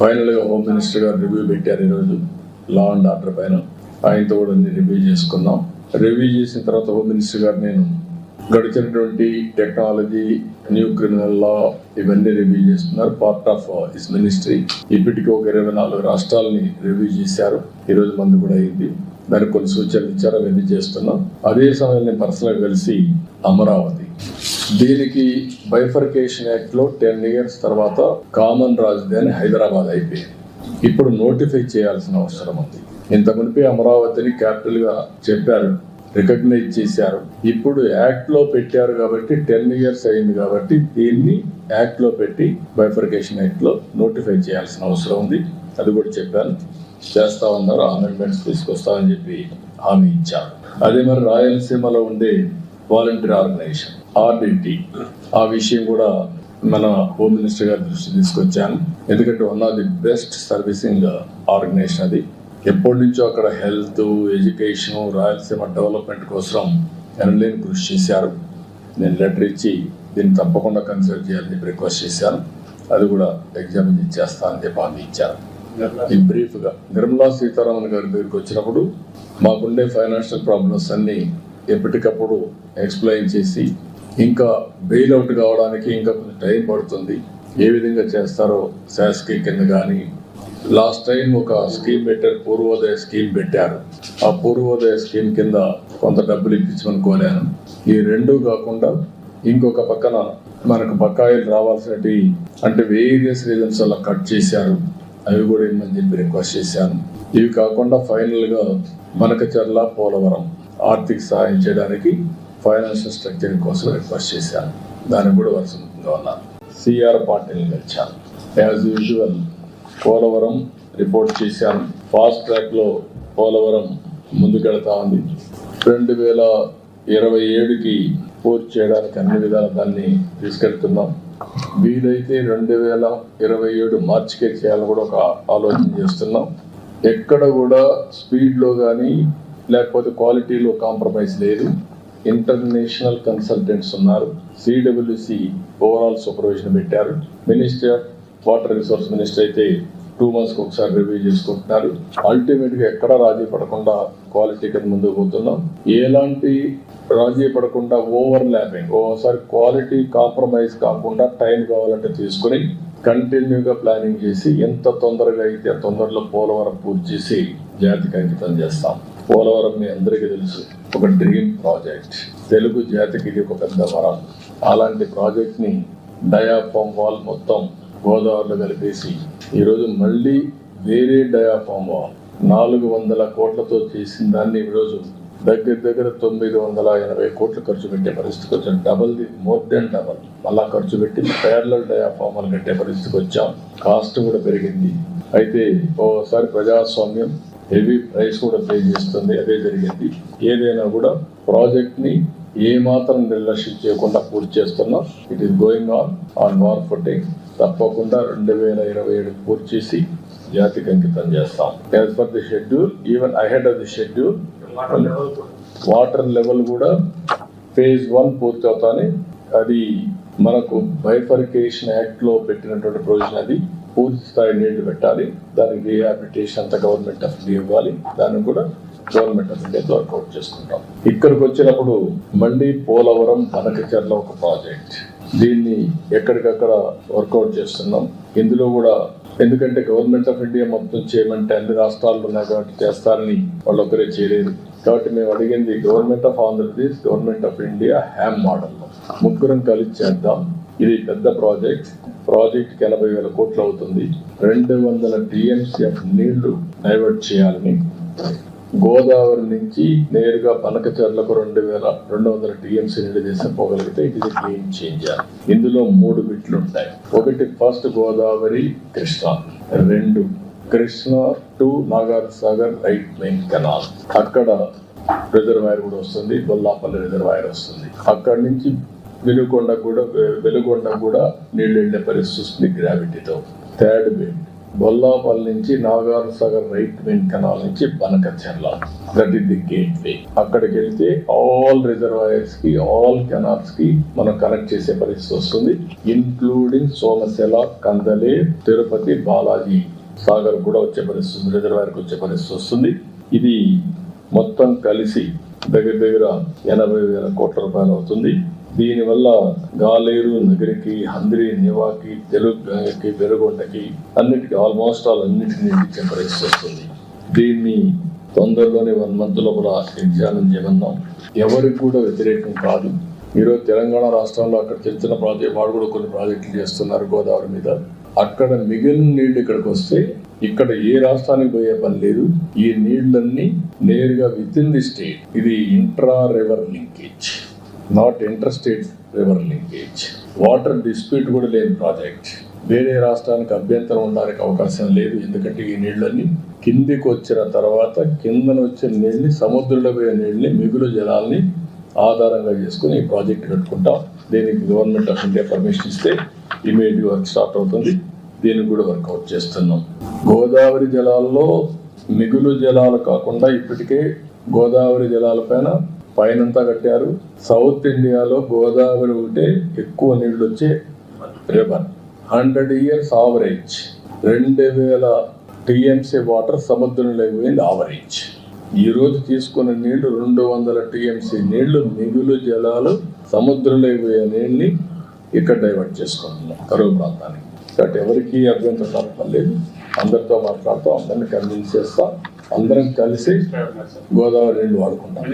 ఫైనల్గా home minister గారు review పెట్టారు ఈరోజు. లా అండ్ ఆర్డర్ పైన. ఆయనతో కూడా రివ్యూ చేసుకున్నాం. రివ్యూ చేసిన తర్వాత హోమ్ మినిస్టర్ గారు నేను గడిచినటువంటి టెక్నాలజీ న్యూ క్రిమినల్ లా ఇవన్నీ రివ్యూ చేస్తున్నారు. పార్ట్ ఆఫ్ హిస్ మినిస్ట్రీ ఇప్పటికీ ఒక ఇరవై నాలుగు రాష్ట్రాలని రివ్యూ చేశారు. ఈరోజు మందు మంది కూడా అయింది. దానికి కొన్ని సూచనలు ఇచ్చారు అవన్నీ చేస్తున్నాం. అదే సమయంలో నేను పర్సనల్గా కలిసి అమరావతి దీనికి బైఫర్కేషన్ యాక్ట్లో టెన్ ఇయర్స్ తర్వాత కామన్ రాజధాని హైదరాబాద్ అయిపోయింది. ఇప్పుడు నోటిఫై చేయాల్సిన అవసరం ఉంది. ఇంత మునిపి అమరావతిని క్యాపిటల్గా చెప్పారు రికగ్నైజ్ చేశారు. ఇప్పుడు యాక్ట్లో పెట్టారు కాబట్టి టెన్ ఇయర్స్ అయింది కాబట్టి దీన్ని యాక్ట్లో పెట్టి బైఫర్కేషన్ యాక్ట్లో నోటిఫై చేయాల్సిన అవసరం ఉంది. అది కూడా చెప్పాను. చేస్తా ఉన్నారు అమెండ్మెంట్స్ తీసుకొస్తామని చెప్పి హామీ ఇచ్చారు. అదే మరి రాయలసీమలో ఉండే వాలంటీర్ ఆర్గనైజేషన్ ఆర్డిటి ఆ విషయం కూడా మన హోమ్ మినిస్టర్ గారి దృష్టి తీసుకొచ్చాను. ఎందుకంటే one of the best servicing organisation అది. ఎప్పటి నుంచో అక్కడ హెల్త్ ఎడ్యుకేషన్ రాయలసీమ డెవలప్మెంట్ కోసం ఎనలేని కృషి చేశారు. నేను లెటర్ ఇచ్చి దీన్ని తప్పకుండా కన్సిడర్ చేయాలని రిక్వెస్ట్ చేశాను. అది కూడా ఎగ్జామిన్ ఇచ్చేస్తా అని చెప్పి హామీ ఇచ్చారు. ఈ బ్రీఫ్గా నిర్మలా సీతారామన్ గారి దగ్గరికి వచ్చినప్పుడు మాకుండే ఫైనాన్షియల్ ప్రాబ్లమ్స్ అన్ని ఎప్పటికప్పుడు ఎక్స్ప్లెయిన్ చేసి ఇంకా బెయిల్ అవుట్ కావడానికి ఇంకా కొంచెం టైం పడుతుంది. ఏ విధంగా చేస్తారో శాసకి కింద కానీ లాస్ట్ టైం ఒక స్కీమ్ పెట్టారు పూర్వోదయ స్కీమ్ పెట్టారు. ఆ పూర్వోదయ స్కీమ్ కింద కొంత డబ్బులు ఇప్పించమని కోరాను. ఈ రెండు కాకుండా ఇంకొక పక్కన మనకు బకాయిలు రావాల్సినవి అంటే వేరియస్ రీజన్స్ అలా కట్ చేశారు. అవి కూడా ఇమ్మని చెప్పి రిక్వెస్ట్ చేశాను. ఇవి కాకుండా ఫైనల్గా మనకచర్ల పోలవరం ఆర్థిక సహాయం చేయడానికి ఫైనాన్షియల్ స్ట్రక్చరింగ్ కోసం రిక్వెస్ట్ చేశాను. దానికి కూడా వరుసగా ఉన్నాను సిఆర్ పాటిల్ని గెలిచాను. యాజ్ యూజువల్ పోలవరం రిపోర్ట్ చేశాను. ఫాస్ట్ ట్రాక్లో పోలవరం ముందుకెళ్తా ఉంది. రెండు వేల ఇరవై ఏడుకి పూర్తి చేయడానికి అన్ని విధాల దాన్ని తీసుకెళ్తున్నాం. వీలైతే రెండు వేల ఇరవై ఏడు మార్చికే చేయాలని కూడా ఒక ఆలోచన చేస్తున్నాం. ఎక్కడ కూడా స్పీడ్లో కానీ లేకపోతే క్వాలిటీలో కాంప్రమైజ్ లేదు. ఇంటర్నేషనల్ కన్సల్టెంట్స్ ఉన్నారు. సిడబ్ల్యూసి ఓవరాల్ సూపర్విజన్ పెట్టారు. Ministry of water resource minister అయితే టూ మంత్స్కి ఒకసారి రివ్యూ చేసుకుంటున్నారు. అల్టిమేట్గా ఎక్కడ రాజీ పడకుండా క్వాలిటీకి ముందుకు పోతున్నాం. ఎలాంటి రాజీ పడకుండా ఓవర్ ల్యాపింగ్ ఓసారి క్వాలిటీ కాంప్రమైజ్ కాకుండా టైం కావాలంటే తీసుకుని కంటిన్యూగా ప్లానింగ్ చేసి ఎంత తొందరగా అయితే తొందరలో పోలవరం పూర్తి చేసి జాతికి అంకితం చేస్తాం. పోలవరం మీ అందరికీ తెలుసు. ఒక డ్రీమ్ ప్రాజెక్ట్ తెలుగు జాతికి ఇది ఒక పెద్ద వరం. అలాంటి ప్రాజెక్ట్ని డయాఫామ్ వాల్ మొత్తం గోదావరిలో కలిపేసి ఈరోజు మళ్ళీ వేరే డయాఫామ్ వాల్ నాలుగు వందల కోట్లతో చేసిన దాన్ని ఈరోజు దగ్గర దగ్గర తొమ్మిది వందల ఎనభై కోట్లు ఖర్చు పెట్టే పరిస్థితికి వచ్చాం. Double the more than double మళ్ళా ఖర్చు పెట్టి పేర్ల డయాఫామాలు కట్టే పరిస్థితికి వచ్చాం. కాస్ట్ కూడా పెరిగింది. అయితే ఓసారి ప్రజాస్వామ్యం హెవీ ప్రైస్ కూడా పే చేస్తుంది. అదే జరిగింది. ఏదైనా కూడా ప్రాజెక్ట్ని ఏ మాత్రం నిర్లక్ష్యం చేయకుండా పూర్తి చేస్తున్నాం. It is going on on war footing తప్పకుండా రెండు వేల ఇరవై ఏడు పూర్తి చేసి జాతికి అంకితం చేస్తాం. As per the schedule even ahead of the schedule water level కూడా. ఫేజ్ వన్ పూర్తి అవుతానే అది మనకు బైఫర్కేషన్ యాక్ట్లో పెట్టినటువంటి ప్రొవిజన్ అది. పూర్తి స్థాయి నీళ్ళు పెట్టాలి. దానికి రీహాబిలిటేషన్ అంతా గవర్నమెంట్ ఆఫ్ ఇండియా ఇవ్వాలి. దాన్ని కూడా గవర్నమెంట్ ఆఫ్ ఇండియా వర్కౌట్ చేసుకుంటాం. ఇక్కడికి వచ్చినప్పుడు మళ్ళీ పోలవరం బనకచర్ల ఒక ప్రాజెక్ట్ దీన్ని ఎక్కడికక్కడ వర్కౌట్ చేస్తున్నాం. ఇందులో కూడా ఎందుకంటే గవర్నమెంట్ ఆఫ్ ఇండియా మొత్తం చేయమంటే అన్ని రాష్ట్రాల్లో ఉన్నాయి కాబట్టి చేస్తారని వాళ్ళు ఒకరే చేయలేదు. కాబట్టి మేము అడిగింది government of Andhra Pradesh government of India HAM model ముగ్గురం కలిసి చేద్దాం. ఇది పెద్ద ప్రాజెక్ట్. ప్రాజెక్ట్ ఎనభై వేల కోట్లు అవుతుంది. రెండు వందల టీఎంసీఎఫ్ నీళ్ళు డైవర్ట్ చేయాలని. గోదావరి నుంచి నేరుగా పనకచర్లకు రెండు వేల రెండు వందల టీఎంసీ నీళ్ళు తీసుకుపోగలిగితే ఇది క్లీన్ చేంజర్. ఇందులో మూడు బిట్లు ఉంటాయి. ఒకటి ఫస్ట్ గోదావరి కృష్ణ రెండు Krishna to Nagar Sagar right main canal. అక్కడ రిజర్వాయర్ కూడా వస్తుంది. బొల్లాపల్లి రిజర్వాయర్ వస్తుంది. అక్కడి నుంచి వెలుగొండ కూడా వెలుగొండ కూడా నీళ్ళు వెళ్ళే పరిస్థితి వస్తుంది గ్రావిటీతో థర్డ్ బెండ్ బొల్లాపల్లి నుంచి Nagar Sagar right main canal నుంచి Banakacherla. That is the gateway అక్కడికి వెళ్తే ఆల్ రిజర్వాయర్స్కి ఆల్ కెనాల్స్కి మనం కనెక్ట్ చేసే పరిస్థితి వస్తుంది. ఇన్క్లూడింగ్ సోమశిల కందలే తిరుపతి బాలాజీ సాగర్ కూడా వచ్చే పరిస్థితి ఉంది. రిజర్వాయర్కి వచ్చే పరిస్థితి వస్తుంది. ఇది మొత్తం కలిసి దగ్గర దగ్గర ఎనభై వేల కోట్ల రూపాయలు అవుతుంది. దీనివల్ల గాలేరు నగరికి హంద్రి నివాకి తెలుగు గంగకి వెలుగొండకి అన్నిటికీ ఆల్మోస్ట్ ఆల్ అన్నిటిని టెంపరేచర్ వస్తుంది. దీన్ని తొందరలోనే వన్ మంత్ లోపల ఎగ్జామిన్ చేయమన్నాం. ఎవరికి కూడా వ్యతిరేకం కాదు. ఈరోజు తెలంగాణ రాష్ట్రంలో అక్కడ చిన్న చిన్న ప్రాజెక్ట్ వాడు కూడా కొన్ని ప్రాజెక్టులు చేస్తున్నారు గోదావరి మీద. అక్కడ మిగిలిన నీళ్ళు ఇక్కడికి వస్తే ఇక్కడ ఏ రాష్ట్రానికి పోయే పని లేదు. ఈ నీళ్ళన్నీ నేరుగా విత్ ఇన్ ది స్టేట్ ఇది intra river linkage not interested river linkage water dispute కూడా లేని ప్రాజెక్ట్. వేరే రాష్ట్రానికి అభ్యంతరం ఉండడానికి అవకాశం లేదు. ఎందుకంటే ఈ నీళ్ళని కిందికి వచ్చిన తర్వాత కిందన వచ్చిన నీళ్ళని సముద్రంలో పోయే నీళ్ళని మిగులు జలాల్ని ఆధారంగా చేసుకుని ఈ ప్రాజెక్ట్ కట్టుకుంటాం. దీనికి గవర్నమెంట్ ఆఫ్ ఇండియా పర్మిషన్ ఇస్తే ఇమీడియట్ వర్క్ స్టార్ట్ అవుతుంది. దీనికి కూడా వర్కౌట్ చేస్తున్నాం. గోదావరి జలాల్లో మిగులు జలాలు కాకుండా ఇప్పటికే గోదావరి జలాల పైన పైనంతా కట్టారు. సౌత్ ఇండియాలో గోదావరి ఉంటే ఎక్కువ నీళ్ళు వచ్చే రివర్. Hundred years average. రెండు వేల టీఎంసీ వాటర్ సముద్రంలో పోయింది ఆవరేజ్ ఈరోజు తీసుకున్న నీళ్ళు రెండు వందల టీఎంసీ నీళ్ళు మిగులు జలాలు సముద్రంలో పోయే నీళ్ళని ఇక్కడ డైవర్ట్ చేసుకుంటున్నాం కరువు ప్రాంతానికి. కాబట్టి ఎవరికి అభ్యంతరం కలపలేదు అందరితో మాట్లాడుతూ అందరిని కన్విన్స్ చేస్తా. అందరం కలిసి గోదావరి నీళ్ళు వాడుకుంటాం.